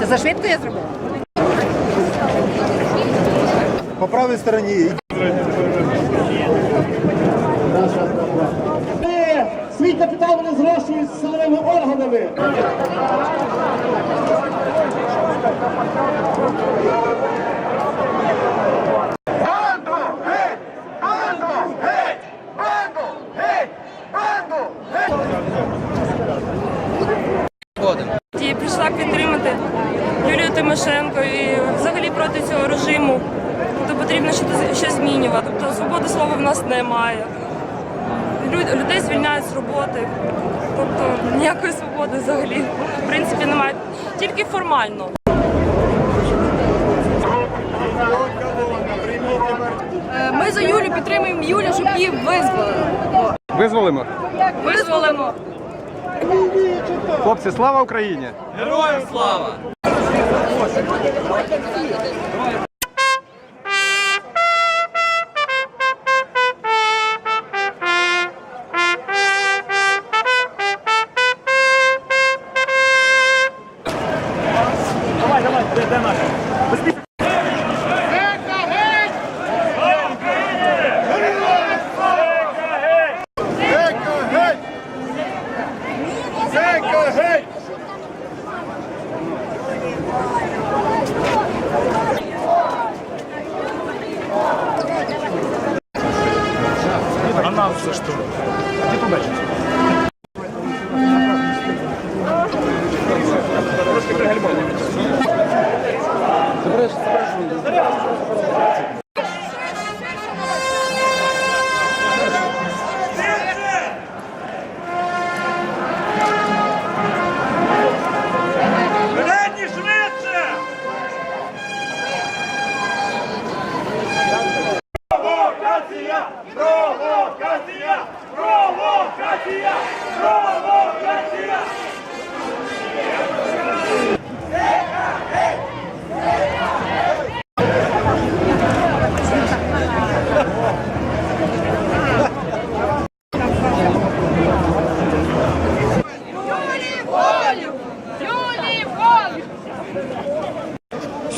Це за швидко я зробила? По правій стороні. Свій капітал вони зрошують з силовими органами. І прийшла підтримати Юлію Тимошенко і взагалі проти цього режиму. Тобто потрібно щось змінювати. Тобто свободи слова в нас немає. Людей звільняють з роботи. Тобто ніякої свободи взагалі в принципі немає. Тільки формально. За Юлю підтримуємо Юлю, щоб її визволили. Визволимо. Визволимо. Хлопці, слава Україні! сам все що. Ти побачиш. Трошки пригальмонів. Добре, спрашиваю.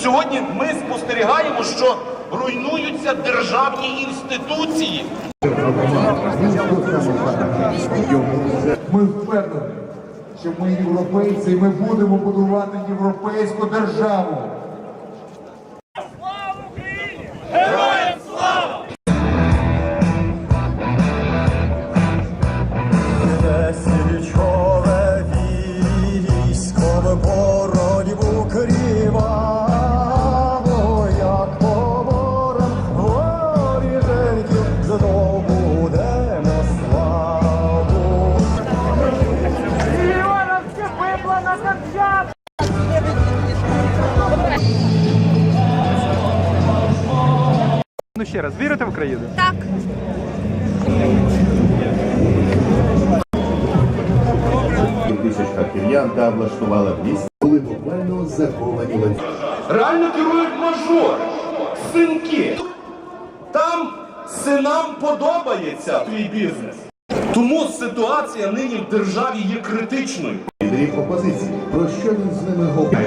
Сьогодні ми спостерігаємо, що руйнуються державні інституції. Ми впевнені, що ми європейці, і ми будемо будувати європейську державу. Ну ще раз, вірите в Україну? Так. тисяч харків'ян та влаштувала в місті, були буквально заховані ланцюги. Реально керують мажор, синки. Там синам подобається твій бізнес. Тому ситуація нині в державі є критичною. Опозиції. Про що він з ними говорить?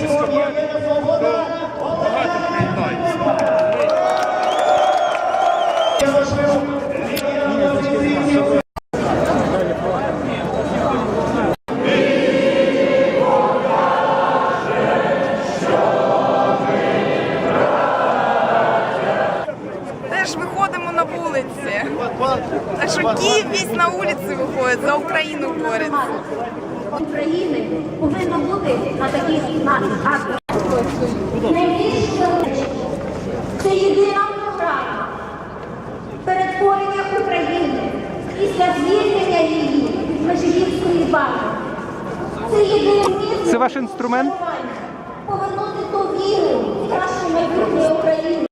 до багатих. Теж виходимо на вулиці. Так що Київ весь на вулиці виходить, за Україну бореться. України повинно бути на таких актах. Найбільше це єдина програма перетворення України після звільнення її від Межигірської бази. Це єдине місце Це ваш інструмент? повернути ту віру в краще майбутнє України.